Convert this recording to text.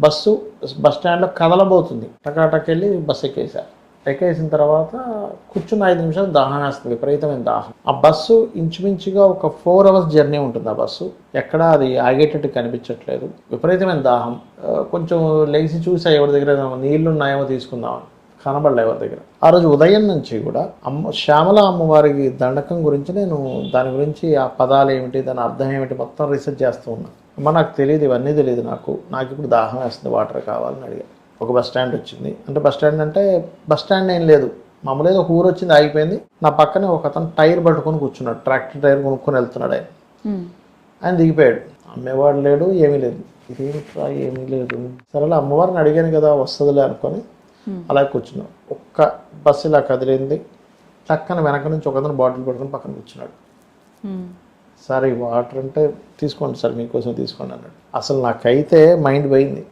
Bus bus స్టాండ్లో కదలబోతుంది. టకాటకెళ్ళి bus ఎక్కేసా. ఎక్కేసిన తర్వాత కూర్చున్న ఐదు నిమిషాలు దాహం వేస్తుంది విపరీతమైన దాహం. ఆ బస్సు ఇంచుమించుగా ఒక ఫోర్ అవర్స్ జర్నీ ఉంటుంది ఆ బస్సు. ఎక్కడా అది ఆగేటట్టు కనిపించట్లేదు. విపరీతమైన దాహం. కొంచెం లేచి చూసా ఎవరి దగ్గర నీళ్ళు ఉన్నాయేమో తీసుకుందామని. కనబడలే ఎవరి దగ్గర. ఆ రోజు ఉదయం నుంచి కూడా అమ్మ శ్యామల అమ్మవారికి దండకం గురించి నేను దాని గురించి ఆ పదాలు ఏమిటి దాని అర్థం ఏమిటి మొత్తం రీసెర్చ్ చేస్తూ ఉన్నాను అమ్మ నాకు తెలియదు ఇవన్నీ తెలియదు నాకు. నాకు ఇప్పుడు దాహం వేస్తుంది వాటర్ కావాలని అడిగాను ఒక బస్ స్టాండ్ వచ్చింది. అంటే బస్ స్టాండ్ అంటే బస్ స్టాండ్ ఏం లేదు. మామూలుగా ఒక ఊరు వచ్చింది ఆగిపోయింది. నా పక్కనే ఒక అతను టైర్ పట్టుకొని కూర్చున్నాడు. ట్రాక్టర్ టైర్ కొనుక్కొని వెళ్తున్నాడు ఆయన. ఆయన దిగిపోయాడు. అమ్మేవాడు లేడు ఏమీ లేదు. ఇదేమిట్రా ఏమీ లేదు. సరేలే అమ్మవారిని అడిగాను కదా వస్తుందిలే అనుకొని అలా కూర్చున్నాం. ఒక్క బస్సు ఇలా కదిలింది. టక్కన వెనక నుంచి ఒకతను బాటిల్ పట్టుకొని పక్కన కూర్చున్నాడు. సార్ ఈ వాటర్ అంటే తీసుకోండి సార్ మీకోసం తీసుకోండి అన్నాడు. అసలు నాకైతే మైండ్ పోయింది.